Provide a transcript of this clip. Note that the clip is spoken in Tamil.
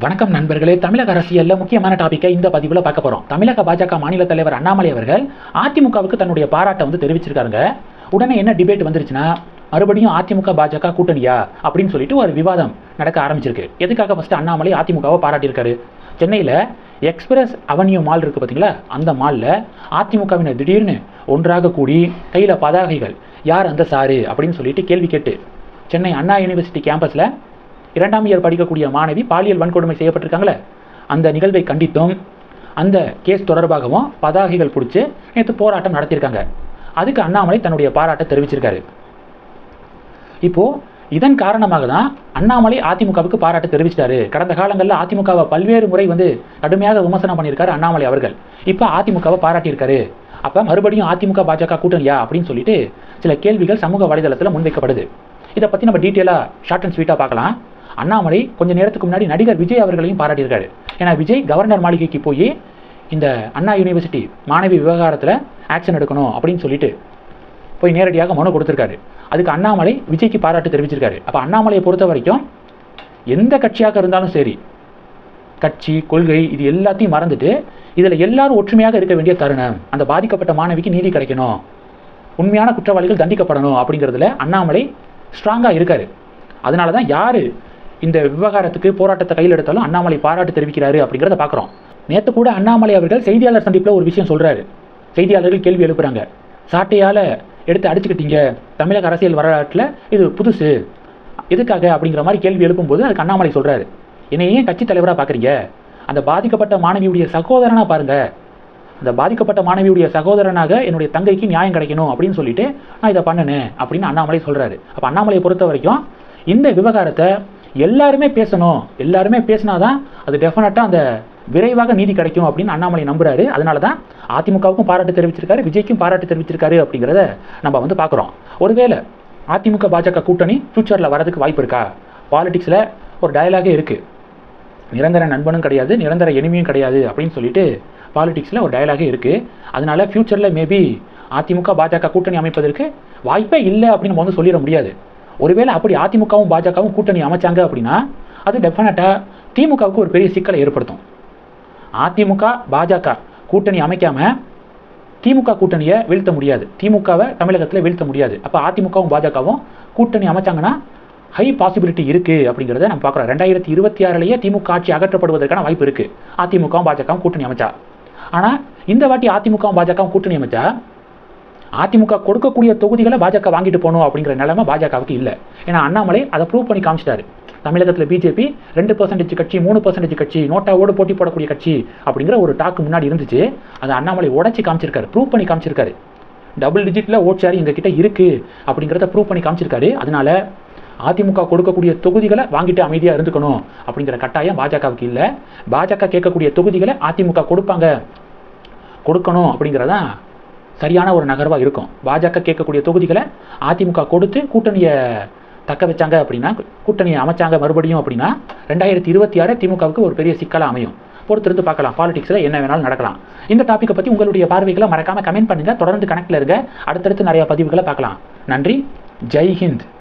வணக்கம் நண்பர்களே. தமிழக அரசியலில் முக்கியமான டாபிக்கை இந்த பதிவில் பார்க்க போகிறோம் தமிழக பாஜக மாநில தலைவர் அண்ணாமலை அவர்கள் அதிமுகவுக்கு தன்னுடைய பாராட்டை வந்து தெரிவிச்சிருக்காருங்க. உடனே என்ன டிபேட் வந்துருச்சுன்னா மறுபடியும் அதிமுக பாஜக கூட்டணியா? அப்படின்னு சொல்லிட்டு ஒரு விவாதம் நடக்க ஆரம்பிச்சிருக்கு. எதுக்காக ஃபஸ்ட்டு அண்ணாமலை அதிமுகவை பாராட்டியிருக்காரு? சென்னையில் எக்ஸ்பிரஸ் அவென்யூ மால் இருக்குது பார்த்தீங்களா அந்த மாலில் அதிமுகவினர் திடீர்னு ஒன்றாக கூடி கையில் பதாகைகள் யார் அந்த சாரு? அப்படின்னு சொல்லிட்டு கேள்வி கேட்டு சென்னை அண்ணா யூனிவர்சிட்டி கேம்பஸில் இரண்டாம் இயர் படிக்கக்கூடிய மாணவி பாலியல் வன்கொடுமை செய்யப்பட்டிருக்காங்களே அந்த நிகழ்வை கண்டித்தும் அந்த கேஸ் தொடர்பாகவும் பதாகைகள் பிடிச்சி நேற்று போராட்டம் நடத்தியிருக்காங்க. அதுக்கு அண்ணாமலை தன்னுடைய பாராட்டை தெரிவிச்சிருக்காரு. இப்போ இதன் காரணமாக தான் அண்ணாமலை அதிமுகவுக்கு பாராட்டு தெரிவிச்சிட்டாரு. கடந்த காலங்களில் அதிமுகவை பல்வேறு முறை வந்து கடுமையாக விமர்சனம் பண்ணியிருக்காரு அண்ணாமலை அவர்கள். இப்போ அதிமுகவை பாராட்டியிருக்காரு. அப்போ மறுபடியும் அதிமுக பாஜக கூட்டணியா அப்படின்னு சொல்லிட்டு சில கேள்விகள் சமூக வலைதளத்தில் முன்வைக்கப்படுது. இதை பற்றி நம்ம டீட்டெயிலாக ஷார்ட் அண்ட் ஸ்வீட்டாக பார்க்கலாம். அண்ணாமலை கொஞ்ச நேரத்துக்கு முன்னாடி நடிகர் விஜய் அவர்களையும் பாராட்டியிருக்காரு. ஏன்னா விஜய் கவர்னர் மாளிகைக்கு போய் இந்த அண்ணா யூனிவர்சிட்டி மாணவி விவகாரத்தில் ஆக்ஷன் எடுக்கணும் அப்படின்னு சொல்லிட்டு போய் நேரடியாக மனு கொடுத்துருக்காரு. அதுக்கு அண்ணாமலை விஜய்க்கு பாராட்டு தெரிவிச்சிருக்காரு. அப்போ அண்ணாமலையை பொறுத்த வரைக்கும் எந்த கட்சியாக இருந்தாலும் சரி கட்சி கொள்கை இது எல்லாத்தையும் மறந்துட்டு இதில் எல்லாரும் ஒற்றுமையாக இருக்க வேண்டிய தருணம் அந்த பாதிக்கப்பட்ட மாணவிக்கு நீதி கிடைக்கணும் உண்மையான குற்றவாளிகள் தண்டிக்கப்படணும் அப்படிங்கிறதுல அண்ணாமலை ஸ்ட்ராங்காக இருக்காரு. அதனால தான் யார் இந்த விவகாரத்துக்கு போராட்டத்தை கையில் எடுத்தாலும் அண்ணாமலை பாராட்டு தெரிவிக்கிறாரு அப்படிங்கிறத பார்க்குறோம். நேற்று கூட அண்ணாமலை அவர்கள் செய்தியாளர் சந்திப்பில் ஒரு விஷயம் சொல்கிறாரு செய்தியாளர்கள் கேள்வி எழுப்புறாங்க. சாட்டையால் எடுத்து அடிச்சுக்கிட்டீங்க. தமிழக அரசியல் வரலாற்றில் இது புதுசு. எதுக்காக அப்படிங்கிற மாதிரி கேள்வி எழுப்பும்போது அதுக்கு அண்ணாமலை சொல்கிறாரு என்னை ஏன் கட்சி தலைவராக பார்க்குறீங்க அந்த பாதிக்கப்பட்ட மாணவியுடைய சகோதரனாக பாருங்க. அந்த பாதிக்கப்பட்ட மாணவியுடைய சகோதரனாக என்னுடைய தங்கைக்கு நியாயம் கிடைக்கணும் அப்படின்னு சொல்லிட்டு நான் இதை பண்ணினேன் அப்படின்னு அண்ணாமலை சொல்கிறாரு அப்போ அண்ணாமலையை பொறுத்த வரைக்கும் இந்த விவகாரத்தை எல்லாருமே பேசணும். எல்லாருமே பேசினாதான் அது டெஃபினட்டாக அந்த விரைவாக நீதி கிடைக்கும் அப்படின்னு அண்ணாமலை நம்புறாரு. அதனால தான் அதிமுகவுக்கும் பாராட்டு தெரிவிச்சிருக்காரு விஜய்க்கும் பாராட்டு தெரிவிச்சிருக்காரு அப்படிங்கிறத நம்ம வந்து பார்க்குறோம். ஒருவேளை அதிமுக பாஜக கூட்டணி ஃப்யூச்சரில் வரதுக்கு வாய்ப்பு இருக்கா? பாலிடிக்ஸில் ஒரு டயலாகே இருக்குது நிரந்தர நண்பனும் கிடையாது நிரந்தர எனிமியும் கிடையாது அப்படின்னு சொல்லிட்டு பாலிடிக்ஸில் ஒரு டயலாகே இருக்குது அதனால ஃப்யூச்சரில் மேபி அதிமுக பாஜக கூட்டணி அமைப்பதற்கு வாய்ப்பே இல்லை அப்படின்னு நம்ம வந்து சொல்லிட முடியாது. ஒருவேளை அப்படி அதிமுகவும் பாஜகவும் கூட்டணி அமைச்சாங்க அப்படின்னா அது டெஃபினட்டாக திமுகவுக்கு ஒரு பெரிய சிக்கலை ஏற்படுத்தும். அதிமுக பாஜக கூட்டணி அமைக்காம திமுக கூட்டணியை வீழ்த்த முடியாது. திமுகவை தமிழகத்தில் வீழ்த்த முடியாது. அப்போ அதிமுகவும் பாஜகவும் கூட்டணி அமைச்சாங்கன்னா ஹை பாசிபிலிட்டி இருக்குது அப்படிங்கிறத நம்ம பார்க்குறோம். ரெண்டாயிரத்தி இருபத்தி ஆறுலேயே திமுக ஆட்சி அகற்றப்படுவதற்கான வாய்ப்பு இருக்குது அதிமுகவும் பாஜகவும் கூட்டணி அமைச்சா. ஆனால் இந்த வாட்டி அதிமுகவும் பாஜகவும் கூட்டணி அமைச்சா அதிமுக கொடுக்கக்கூடிய தொகுதிகளை பாஜக வாங்கிட்டு போகணும் அப்படிங்கிற நிலைமை பாஜகவுக்கு இல்லை. ஏன்னா அண்ணாமலை அதை ப்ரூவ் பண்ணி காமிச்சிட்டாரு. தமிழகத்தில் பிஜேபி ரெண்டு பர்சன்டேஜ் கட்சி மூணு பர்சன்டேஜ் கட்சி நோட்டாவோடு போட்டி போடக்கூடிய கட்சி அப்படிங்கிற ஒரு டாக்கு முன்னாடி இருந்துச்சு. அதை அண்ணாமலை உடச்சி காமிச்சிருக்காரு ப்ரூவ் பண்ணி காமிச்சிருக்காரு. டபுள் டிஜிட்டில் ஓட் ஷேர் எங்ககிட்ட இருக்குது அப்படிங்கிறத ப்ரூவ் பண்ணி காமிச்சிருக்காரு. அதனால அதிமுக கொடுக்கக்கூடிய தொகுதிகளை வாங்கிட்டு அமைதியாக இருந்துக்கணும் அப்படிங்கிற கட்டாயம் பாஜகவுக்கு இல்லை. பாஜக கேட்கக்கூடிய தொகுதிகளை அதிமுக கொடுப்பாங்க. கொடுக்கணும் அப்படிங்கிறதான் சரியான ஒரு நகர்வாக இருக்கும். பாஜக கேட்கக்கூடிய தொகுதிகளை அதிமுக கொடுத்து கூட்டணியை தக்க வச்சாங்க அப்படின்னா கூட்டணியை அமைச்சாங்க மறுபடியும் அப்படின்னா ரெண்டாயிரத்தி இருபத்தி ஆறு திமுகவுக்கு ஒரு பெரிய சிக்கலாக அமையும். பொறுத்திருந்து பார்க்கலாம் பாலிடிக்ஸில் என்ன வேணாலும் நடக்கலாம். இந்த டாப்பிக்கை பற்றி உங்களுடைய பார்வைகளை மறக்காமல் கமெண்ட் பண்ணுங்கள் தொடர்ந்து கணக்கில் இருக்க அடுத்தடுத்து நிறைய பதிவுகளை பார்க்கலாம். நன்றி. ஜெய் ஹிந்த்.